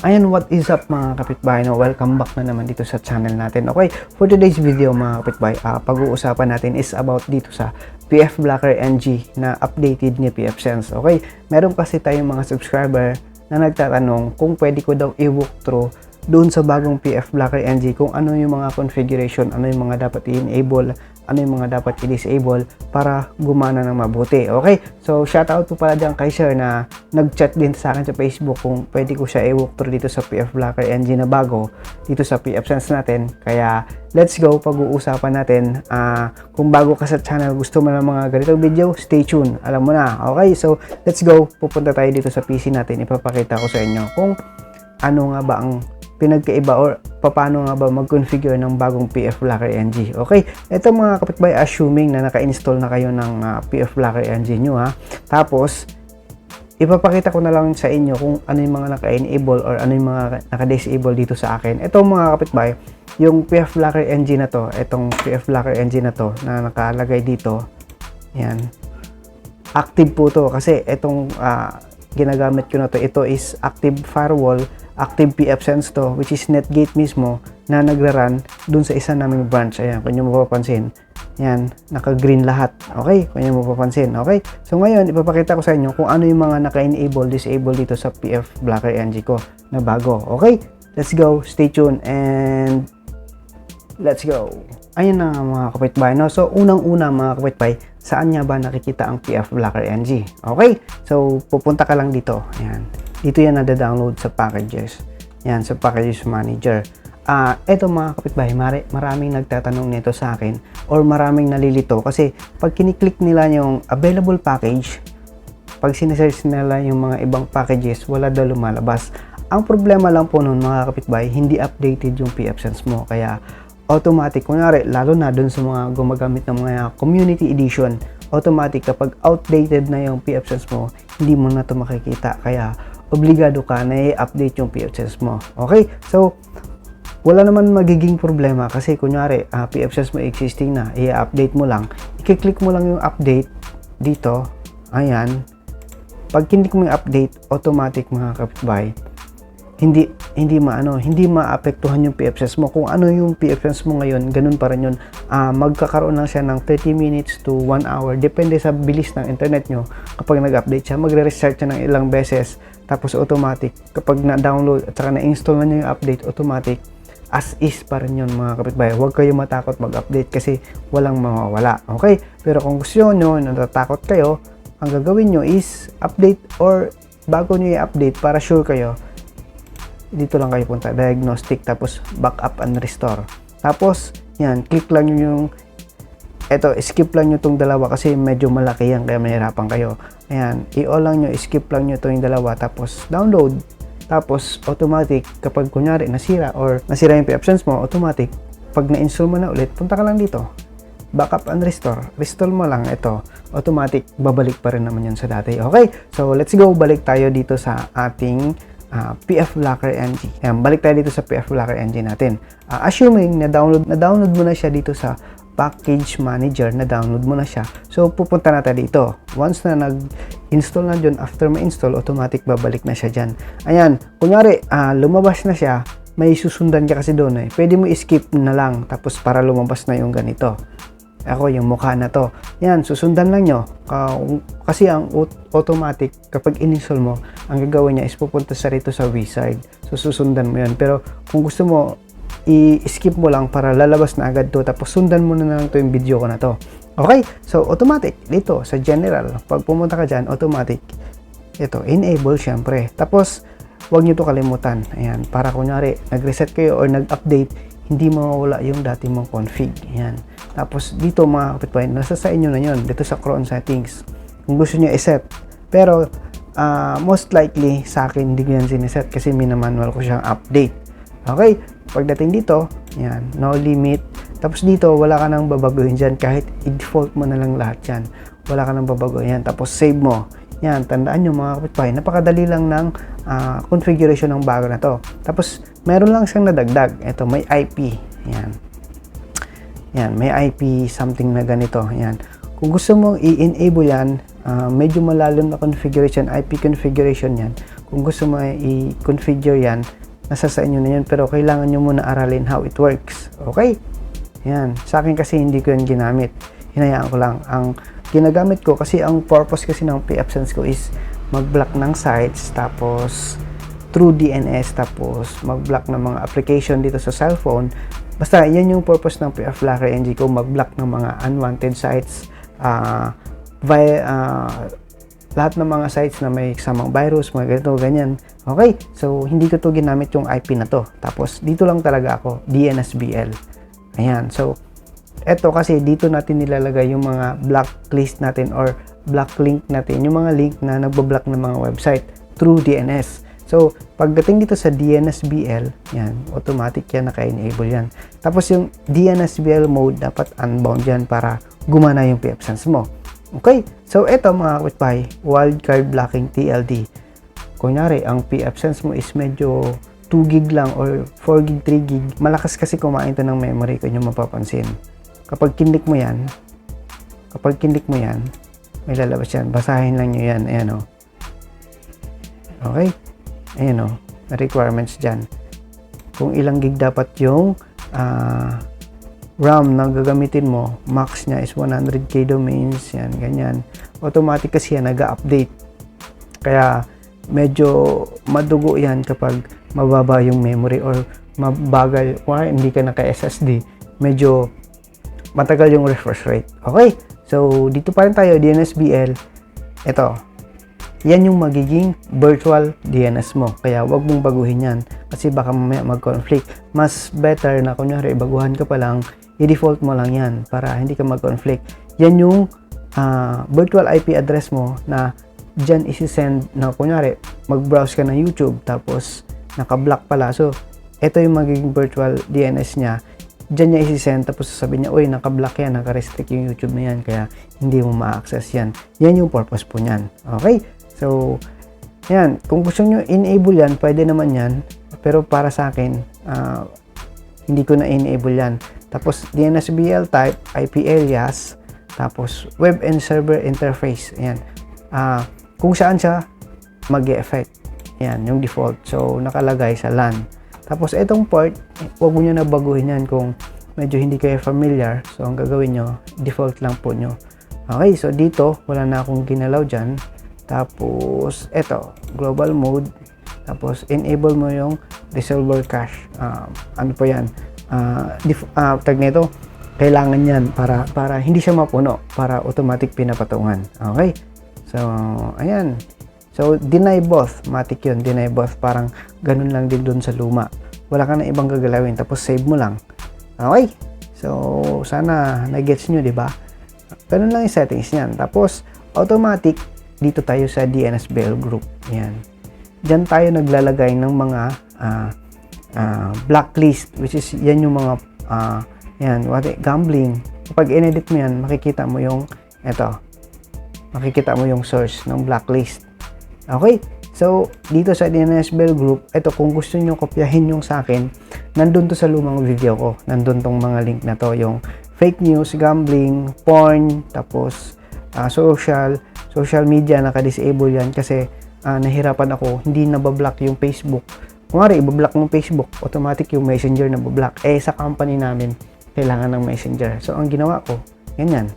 Ayan, what is up mga kapitbahay? No? Welcome back na naman dito sa channel natin. Okay, for today's video mga kapitbahay, ah, pag-uusapan natin is about dito sa PF Blocker NG na updated ni PF Sense. Okay, meron kasi tayong mga subscriber na nagtatanong kung pwede ko daw i-walk through doon sa bagong PF Blocker NG kung ano yung mga configuration, ano yung mga dapat i-enable, ano yung mga dapat i-disable para gumana ng mabuti. Okay? So, shoutout po pala dyan kay Sir na nag-chat din sa akin sa Facebook kung pwede ko siya i-walk through dito sa PF Blocker NG na bago dito sa PF Sense natin. Kaya, let's go. Pag-uusapan natin. ah kung bago ka sa channel, gusto mo ng mga ganitong video, stay tuned. Alam mo na. Okay? So, let's go. Pupunta tayo dito sa PC natin. Ipapakita ko sa inyo kung ano nga ba ang pinagkaiba or paano nga ba mag-configure ng bagong PF Blocker NG. Okay, ito mga kapitbahay, assuming na naka-install na kayo ng ah, PF Blocker NG nyo ha. Tapos, ipapakita ko na lang sa inyo kung ano yung mga naka-enable or ano yung mga naka-disable dito sa akin. Ito mga kapitbahay, yung PF Blocker NG na to, itong PF Blocker NG na to na nakalagay dito, yan, active po to kasi itong ah, ginagamit ko na to ito is active firewall active PF Sense to which is Netgate mismo na nagra-run dun sa isa naming branch ayan kung nyo mapapansin yan naka-green lahat okay kung nyo mapapansin okay so ngayon ipapakita ko sa inyo kung ano yung mga naka-enable disable dito sa PF Blocker NG ko na bago okay let's go stay tuned and Let's go. Ayun na nga mga kapitbahay. No? So, unang-una mga kapitbahay, saan nga ba nakikita ang PF Blocker NG? Okay? So, pupunta ka lang dito. Ayan. Dito yan nada-download sa packages. Yan, sa packages manager. Ah, eto mga kapitbahay, mari, maraming nagtatanong nito sa akin or maraming nalilito kasi pag kiniklik nila yung available package, pag sinesearch nila yung mga ibang packages, wala daw lumalabas. Ang problema lang po nun mga kapitbahay, hindi updated yung PF Sense mo. Kaya automatic, kunyari, lalo na dun sa mga gumagamit ng mga community edition, automatic kapag outdated na yung PF Sense mo, hindi mo na to makikita. Kaya obligado ka na i-update yung PF Sense mo. Okay? So, wala naman magiging problema kasi kunyari uh, PF Sense mo existing na, i-update mo lang, i-click mo lang yung update dito, ayan, pag hindi mo yung update, automatic mga kapitbahay, hindi hindi maano, hindi maapektuhan yung PFS mo. Kung ano yung PFS mo ngayon, ganun pa rin yun. Ah, magkakaroon lang siya ng 30 minutes to 1 hour. Depende sa bilis ng internet nyo. Kapag nag-update siya, magre-restart siya ng ilang beses. Tapos automatic, kapag na-download at saka na-install na nyo yung update, automatic, as is pa rin yun mga kapitbahay. Huwag kayo matakot mag-update kasi walang mawawala. Okay? Pero kung gusto nyo, natatakot kayo, ang gagawin nyo is update or bago nyo i-update para sure kayo, dito lang kayo punta, diagnostic, tapos backup and restore. Tapos, yan, click lang yung, eto, skip lang nyo itong dalawa kasi medyo malaki yan, kaya mahirapan kayo. Ayan, i-all lang nyo, skip lang nyo itong dalawa, tapos download. Tapos, automatic, kapag kunyari nasira or nasira yung PFSense mo, automatic, pag na-install mo na ulit, punta ka lang dito. Backup and restore. Restore mo lang ito. Automatic, babalik pa rin naman yan sa dati. Okay, so let's go. Balik tayo dito sa ating uh, PF Blocker NG. Ayan, balik tayo dito sa PF Blocker NG natin. Uh, assuming na download na download mo na siya dito sa package manager na download mo na siya. So pupunta na tayo dito. Once na nag-install na dyan, after ma-install, automatic babalik na siya dyan. Ayan, kunyari, uh, lumabas na siya, may susundan ka kasi doon eh. Pwede mo skip na lang tapos para lumabas na yung ganito. Ako, yung mukha na to. Yan, susundan lang nyo. kasi ang automatic, kapag in-install mo, ang gagawin niya is pupunta sa rito sa wizard. So, susundan mo yan. Pero, kung gusto mo, i-skip mo lang para lalabas na agad to. Tapos, sundan mo na lang to yung video ko na to. Okay? So, automatic. Dito, sa general. Pag pumunta ka dyan, automatic. Ito, enable syempre. Tapos, huwag nyo to kalimutan. Ayan, para kunyari, nag-reset kayo or nag-update, hindi mawawala yung dati mong config. Ayan. Tapos dito mga kapitbahay, nasa sa inyo na yon dito sa cron settings. Kung gusto niyo i-set. Pero uh, most likely sa akin hindi ko yan siniset kasi minamanual ko siyang update. Okay? Pagdating dito, yan, no limit. Tapos dito, wala ka nang babaguhin dyan kahit i-default mo na lang lahat yan. Wala ka nang babaguhin yan. Tapos save mo. Yan, tandaan nyo mga kapitbahay, napakadali lang ng uh, configuration ng bago na to. Tapos, meron lang siyang nadagdag. Ito, may IP. Yan. Yan, may IP something na ganito. Yan. Kung gusto mong i-enable yan, uh, medyo malalim na configuration, IP configuration yan. kung gusto mo i-configure yan, nasa sa inyo na yan. Pero kailangan nyo muna aralin how it works. Okay? Yan. Sa akin kasi hindi ko yan ginamit. Hinayaan ko lang. Ang ginagamit ko kasi ang purpose kasi ng PFSense ko is mag-block ng sites tapos through DNS tapos mag-block ng mga application dito sa cellphone. Basta yan yung purpose ng PF Blocker NG ko mag-block ng mga unwanted sites uh, via uh, lahat ng mga sites na may kasamang virus, mga ganito, ganyan. Okay, so hindi ko to ginamit yung IP na to. Tapos dito lang talaga ako, DNSBL. Ayan, so eto kasi dito natin nilalagay yung mga blacklist natin or block link natin, yung mga link na nagbablock ng mga website through DNS. So, pagdating dito sa DNSBL, yan, automatic yan, naka-enable yan. Tapos yung DNSBL mode, dapat unbound yan para gumana yung PFSense mo. Okay, so ito mga kapitbahay, wildcard blocking TLD. Kunyari, ang PFSense mo is medyo 2 gig lang or 4 gig, 3 gig. Malakas kasi kumain to ng memory kung nyo mapapansin. Kapag kinlik mo yan, kapag kinlik mo yan, may lalabas yan. Basahin lang nyo yan. Ayan o. Okay? Ayan o. May requirements dyan. Kung ilang gig dapat yung uh, RAM na gagamitin mo, max niya is 100k domains, yan, ganyan. Automatic kasi yan, nag-update. Kaya, medyo madugo yan kapag mababa yung memory or mabagal, or hindi ka naka-SSD, medyo matagal yung refresh rate. Okay? So, dito pa rin tayo, DNSBL. Ito, yan yung magiging virtual DNS mo. Kaya wag mong baguhin yan kasi baka mamaya mag-conflict. Mas better na kunyari baguhan ka pa lang, i-default mo lang yan para hindi ka mag-conflict. Yan yung uh, virtual IP address mo na dyan isi-send na kunyari mag-browse ka ng YouTube tapos naka-block pala. So, ito yung magiging virtual DNS niya. Diyan niya isi-send tapos sasabihin niya, uy, naka-block yan, naka-restrict yung YouTube na yan kaya hindi mo ma-access yan. Yan yung purpose po niyan. Okay? So, yan. Kung gusto nyo enable yan, pwede naman yan. Pero para sa akin, uh, hindi ko na enable yan. Tapos, DNSBL type, IP alias, tapos web and server interface. Ayan. Uh, kung saan siya mag-effect. Yan, yung default. So, nakalagay sa LAN. Tapos, itong port, huwag mo nyo na baguhin yan kung medyo hindi kayo familiar. So, ang gagawin nyo, default lang po nyo. Okay, so dito, wala na akong ginalaw dyan. Tapos, eto, global mode. Tapos, enable mo yung resolver cache. Uh, ano po yan? Uh, dif- uh, tag nito, kailangan yan para, para hindi siya mapuno, para automatic pinapatungan. Okay? So, ayan. So, deny both. Matic yun, deny both. Parang ganun lang din dun sa luma. Wala ka na ibang gagalawin. Tapos, save mo lang. Okay? So, sana na-gets nyo, di ba? Ganun lang yung settings niyan. Tapos, automatic, dito tayo sa DNS Bell Group. Yan. Diyan tayo naglalagay ng mga uh, uh, blacklist which is yan yung mga uh, yan, what, gambling. Kapag inedit mo yan, makikita mo yung ito. Makikita mo yung source ng blacklist. Okay? So, dito sa DNS Bell Group, ito kung gusto niyo kopyahin yung sa akin, nandun to sa lumang video ko. Nandun tong mga link na to, yung fake news, gambling, porn, tapos uh, social, social media naka-disable yan kasi uh, nahirapan ako, hindi nabablock yung Facebook. Nga ibablock mo Facebook, automatic yung messenger na bablock. Eh, sa company namin, kailangan ng messenger. So, ang ginawa ko, ganyan.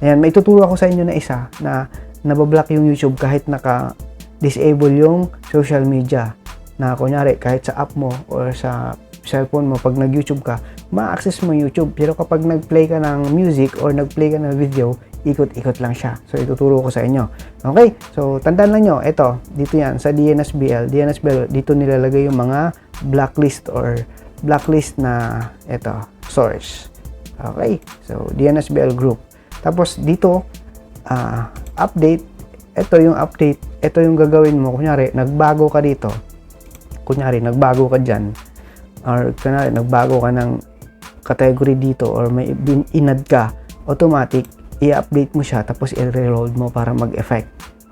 Ayan, may tuturo ako sa inyo na isa na nabablock yung YouTube kahit naka-disable yung social media. Na kunyari, kahit sa app mo or sa cellphone mo, pag nag-YouTube ka, ma-access mo YouTube. Pero kapag nag-play ka ng music or nag-play ka ng video, ikot-ikot lang siya. So, ituturo ko sa inyo. Okay? So, tandaan lang nyo, ito, dito yan, sa DNSBL, DNSBL, dito nilalagay yung mga blacklist or blacklist na, ito, source. Okay? So, DNSBL group. Tapos, dito, uh, update, ito yung update, ito yung gagawin mo. Kunyari, nagbago ka dito. Kunyari, nagbago ka dyan. Or, kunyari, nagbago ka ng category dito or may inad ka, automatic, i-update mo siya tapos i-reload mo para mag-effect.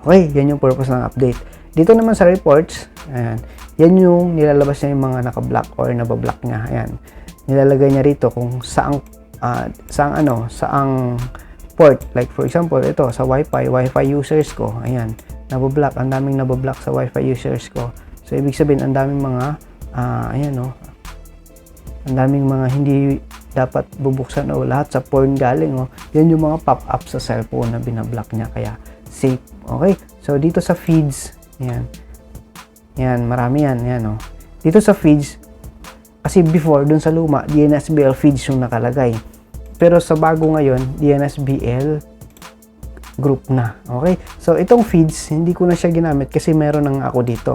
Okay, yan yung purpose ng update. Dito naman sa reports, ayan, yan yung nilalabas niya yung mga naka-block or nabablock niya. Ayan. Nilalagay niya rito kung saang uh, saang ano, saang port. Like for example, ito sa Wi-Fi, Wi-Fi users ko. Ayan. naboblock, ang daming naboblock sa wifi users ko. So, ibig sabihin, ang daming mga, ah, ayan o, ang daming mga hindi dapat bubuksan o lahat sa porn galing o. Yan yung mga pop-up sa cellphone na binablock niya, kaya safe. Okay? So, dito sa feeds, yan. Yan, marami yan, yan o. Dito sa feeds, kasi before, dun sa luma, DNSBL feeds yung nakalagay. Pero sa bago ngayon, DNSBL group na. Okay? So, itong feeds, hindi ko na siya ginamit kasi meron nang ako dito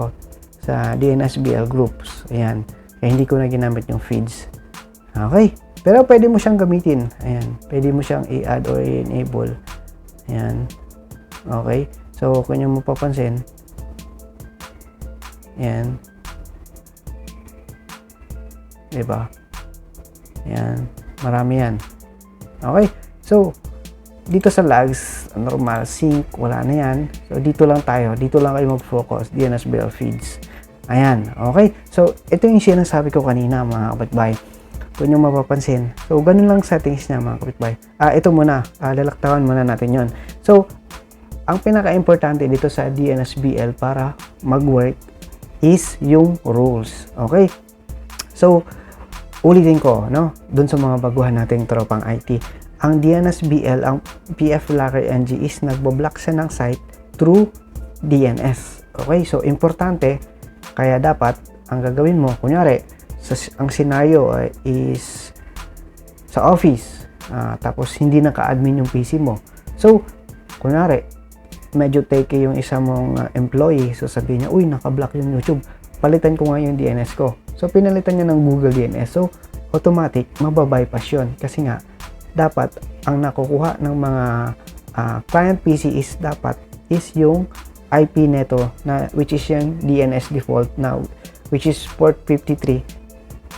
sa DNSBL groups. Ayan. Kaya hindi ko na ginamit yung feeds. Okay? Pero pwede mo siyang gamitin. Ayan. Pwede mo siyang i-add or i-enable. Ayan. Okay? So, kung yung mapapansin, ayan. Diba? Ayan. Marami yan. Okay? So, dito sa logs, normal, sync, wala na yan. So, dito lang tayo. Dito lang kayo mag-focus. DNSBL feeds. Ayan. Okay? So, ito yung sinasabi ko kanina, mga kapitbahay. Kung yung mapapansin. So, ganun lang settings niya, mga kapitbahay. Ah, ito muna. Ah, lalaktawan muna natin yon So, ang pinaka-importante dito sa DNSBL para mag-work is yung rules. Okay? So, ulitin ko, no? Doon sa mga baguhan nating tropang IT. Ang DNSBL, ang PF Locker NG is nagbo-block siya ng site through DNS. Okay? So, importante, kaya dapat, ang gagawin mo, kunyari, sa, ang scenario ay is sa office, ah, tapos hindi naka-admin yung PC mo. So, kunyari, medyo take yung isa mong ah, employee, so sabihin niya, uy, naka-block yung YouTube, palitan ko nga yung DNS ko. So, pinalitan niya ng Google DNS. So, automatic, mababypass yun. Kasi nga, dapat, ang nakukuha ng mga ah, client PC is dapat, is yung IP neto, na, which is yung DNS default na, which is port 53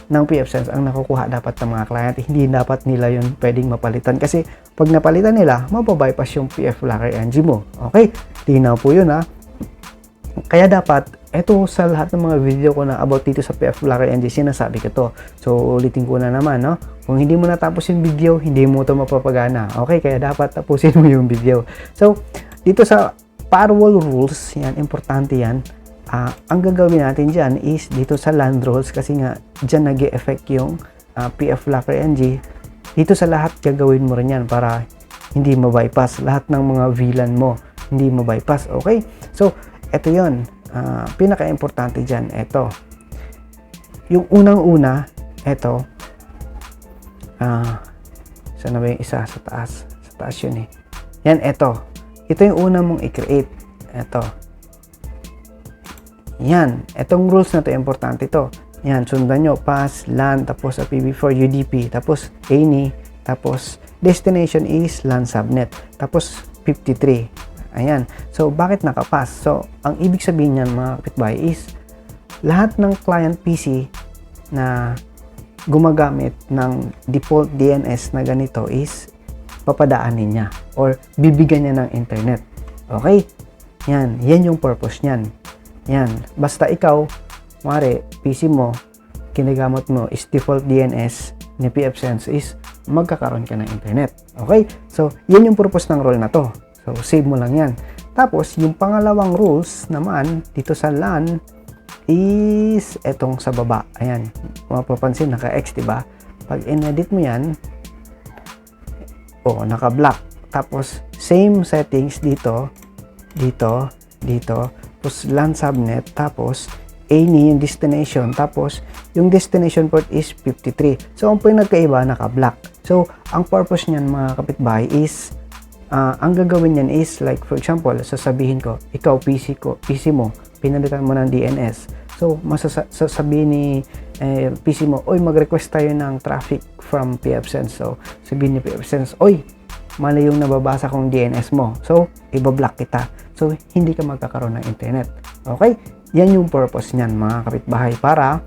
ng PFSense ang nakukuha dapat ng mga client. Hindi dapat nila yun pwedeng mapalitan. Kasi pag napalitan nila, mababypass yung PF Locker NG mo. Okay? Linaw po yun ha. Kaya dapat, eto sa lahat ng mga video ko na about dito sa PF Locker NG, sinasabi ko to. So, ulitin ko na naman, no? Kung hindi mo natapos yung video, hindi mo to mapapagana. Okay? Kaya dapat tapusin mo yung video. So, dito sa firewall rules, yan, importante yan Ah, ang gagawin natin dyan is dito sa land rules kasi nga dyan nag effect yung ah, PF Locker NG dito sa lahat gagawin mo rin yan para hindi ma-bypass. Lahat ng mga VLAN mo hindi ma-bypass. Okay? So eto yon Ah, pinaka-importante dyan eto. Yung unang una eto. Ah saan na ba yung isa? Sa taas. Sa taas yun eh. Yan eto. Ito yung una mong i-create. Eto yan. Itong rules na to, importante to. Yan, sundan nyo. Pass, LAN, tapos IPv4 UDP, tapos ANI, tapos destination is LAN subnet, tapos 53. Ayan. So, bakit nakapass? So, ang ibig sabihin niyan mga kapitbahay is lahat ng client PC na gumagamit ng default DNS na ganito is papadaanin niya or bibigyan niya ng internet. Okay? Yan. Yan yung purpose niyan. Yan. Basta ikaw, mare, PC mo, kinagamot mo is default DNS ni pfSense is magkakaroon ka ng internet. Okay? So, yan yung purpose ng rule na to. So, save mo lang yan. Tapos, yung pangalawang rules naman dito sa LAN is etong sa baba. Ayan. Mapapansin, naka-X, diba? Pag in-edit mo yan, oh, naka-black. Tapos, same settings dito, dito, dito, tapos LAN subnet, tapos ANI yung destination, tapos yung destination port is 53. So, ang po yung nagkaiba, naka-black. So, ang purpose niyan mga kapitbahay is, uh, ang gagawin niyan is, like for example, sasabihin ko, ikaw PC ko, PC mo, pinalitan mo ng DNS. So, masasabihin ni eh, PC mo, oy, mag-request tayo ng traffic from PFSense. So, sabihin ni PFSense, oy, mali yung nababasa kong DNS mo. So, ibablock kita. So, hindi ka magkakaroon ng internet. Okay? Yan yung purpose niyan mga kapitbahay para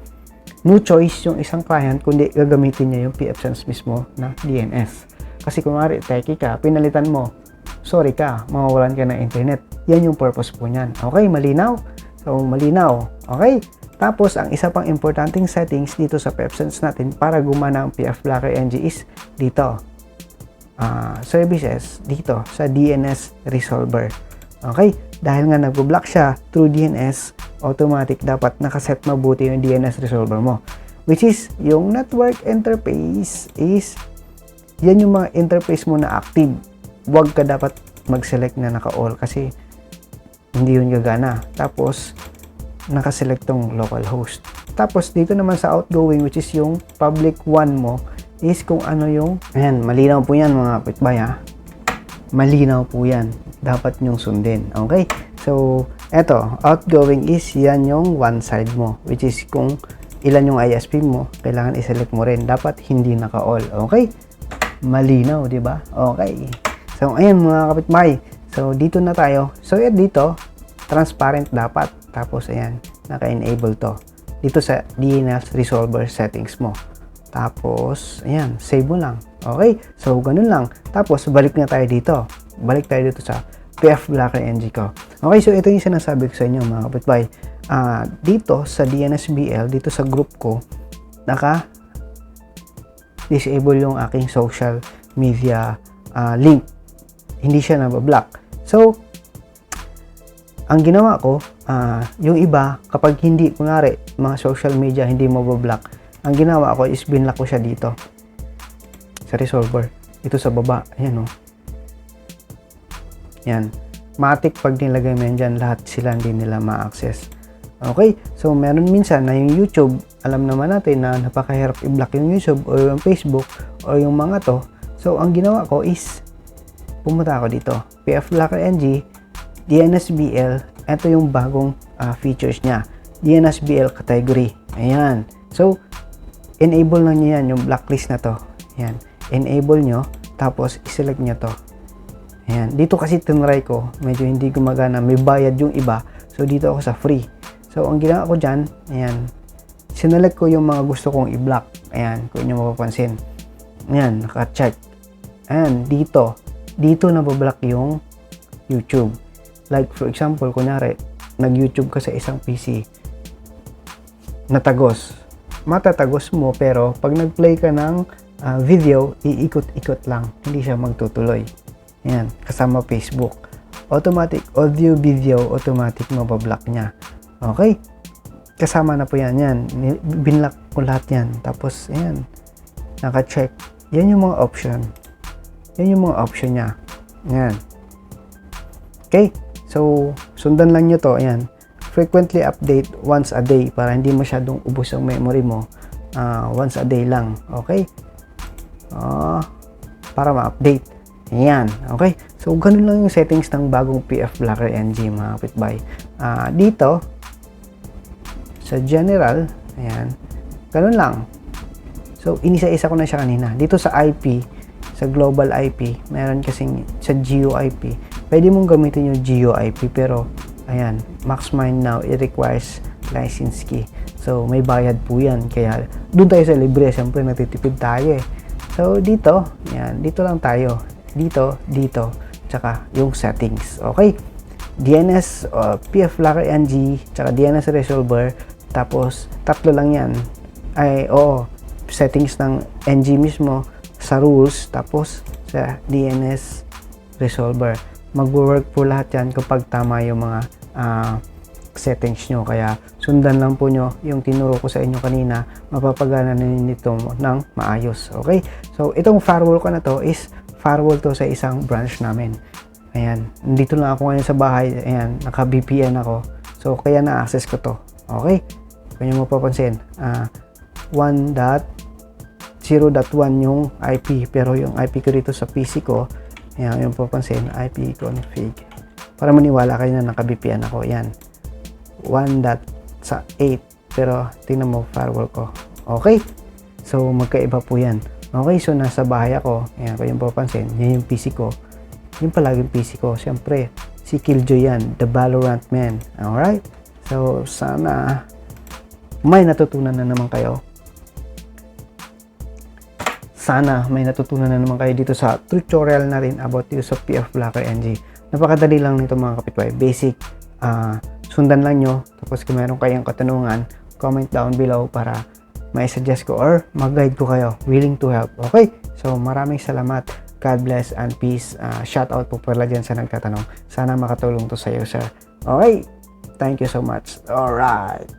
no choice yung isang client kundi gagamitin niya yung PFSense mismo na DNS. Kasi kung mari, techie ka, pinalitan mo, sorry ka, mawawalan ka ng internet. Yan yung purpose po niyan. Okay, malinaw? So, malinaw. Okay? Tapos, ang isa pang importanteng settings dito sa PFSense natin para gumana ang PF Blocker NG is dito. Uh, services dito sa DNS Resolver. Okay? Dahil nga nagbo-block siya through DNS, automatic dapat nakaset mabuti yung DNS resolver mo. Which is, yung network interface is, yan yung mga interface mo na active. Huwag ka dapat mag-select na naka-all kasi hindi yun gagana. Tapos, nakaselect tong localhost. Tapos, dito naman sa outgoing, which is yung public one mo, is kung ano yung, ayan, malinaw po yan mga kapitbahay ha. Malinaw po yan. Dapat nyong sundin. Okay? So, eto, outgoing is yan yung one side mo, which is kung ilan yung ISP mo, kailangan i-select mo rin. Dapat hindi naka-all. Okay? Malinaw, di ba? Okay. So, ayan mga kapitbahay. So, dito na tayo. So, yan dito, transparent dapat. Tapos, ayan, naka-enable to. Dito sa DNS resolver settings mo. Tapos, ayan, save mo lang. Okay? So, ganun lang. Tapos, balik na tayo dito. Balik tayo dito sa PF Blacker NG ko. Okay, so ito yung sinasabi ko sa inyo mga kapitbahay. Ah, dito sa DNSBL, dito sa group ko, naka disable yung aking social media ah, link. Hindi siya nabablock. So, ang ginawa ko, ah, yung iba, kapag hindi, kunwari, mga social media hindi mabablock, ang ginawa ko is binlock ko siya dito sa resolver. Ito sa baba. Ayan o. Yan. Matik pag nilagay mo yan dyan, lahat sila hindi nila ma-access. Okay? So, meron minsan na yung YouTube, alam naman natin na napakahirap i-block yung YouTube o yung Facebook o yung mga to. So, ang ginawa ko is pumunta ako dito. PF Blocker NG, DNSBL, ito yung bagong ah, features niya. DNSBL category. Ayan. So, enable lang niyo yan, yung blacklist na to. Ayan. Enable nyo, tapos iselect nyo to. Ayan. Dito kasi tinry ko, medyo hindi gumagana. May bayad yung iba. So, dito ako sa free. So, ang ginawa ko dyan, ayan. Sinelect ko yung mga gusto kong i-block. Ayan, kung inyo mapapansin. Ayan, naka-check. Ayan, dito. Dito nabablock yung YouTube. Like, for example, kunyari, nag-YouTube ka sa isang PC, natagos. Matatagos mo, pero pag nag-play ka ng ah, video, iikot-ikot lang. Hindi siya magtutuloy. Ayan, kasama Facebook. Automatic audio, video, automatic mabablock niya. Okay? Kasama na po yan. Yan. Binlock ko lahat yan. Tapos, ayan. Naka-check. Yan yung mga option. Yan yung mga option niya. Ayan. Okay? So, sundan lang nyo to. Ayan. Frequently update once a day para hindi masyadong ubos ang memory mo. Ah, once a day lang. Okay? Ah, para ma-update. Ayan. Okay? So, ganun lang yung settings ng bagong PF Blacker NG mga kapitbahay. Ah, dito, sa general, ayan, ganun lang. So, inisa-isa ko na siya kanina. Dito sa IP, sa global IP, meron kasing sa GeoIP. Pwede mong gamitin yung GeoIP, pero, ayan, MaxMind now, it requires license key. So, may bayad po yan. Kaya, doon tayo sa libre. Siyempre, natitipid tayo eh. So, dito, ayan, dito lang tayo. Dito, dito, tsaka yung settings. Okay? DNS, uh, PF Locker NG, tsaka DNS Resolver. Tapos, tatlo lang yan. Ay, oo, settings ng NG mismo, sa rules, tapos sa DNS Resolver. Magwo-work po lahat yan kapag tama yung mga ah, settings nyo. Kaya, sundan lang po nyo yung tinuro ko sa inyo kanina, mapapagana na nito ng maayos. Okay? So, itong firewall ko na to is firewall to sa isang branch namin. Ayan, dito lang ako ngayon sa bahay. Ayan, naka-VPN ako. So, kaya na-access ko to. Okay? Kung nyo mapapansin, ah 1.0.1 yung IP. Pero yung IP ko dito sa PC ko, ayan, yung papansin, IP config. Para maniwala kayo na naka-VPN ako. Ayan, 1.8. Pero, tingnan mo, firewall ko. Okay? So, magkaiba po yan. Okay, so nasa bahay ako. Ayan, kung yung papansin, yan yung PC ko. Yung palaging PC ko. Siyempre, si Killjoy yan, the Valorant man. Alright? So, sana may natutunan na naman kayo. Sana may natutunan na naman kayo dito sa tutorial na rin about dito sa PF Blocker NG. Napakadali lang nito mga kapitbahay. Basic, ah, sundan lang nyo. Tapos kung meron kayong katanungan, comment down below para may suggest ko or mag-guide ko kayo. Willing to help. Okay? So maraming salamat God bless and peace. Ah, shout out po pala dyan sa nagtatanong. Sana makatulong to sa iyo, sir. Okay. Thank you so much. Alright.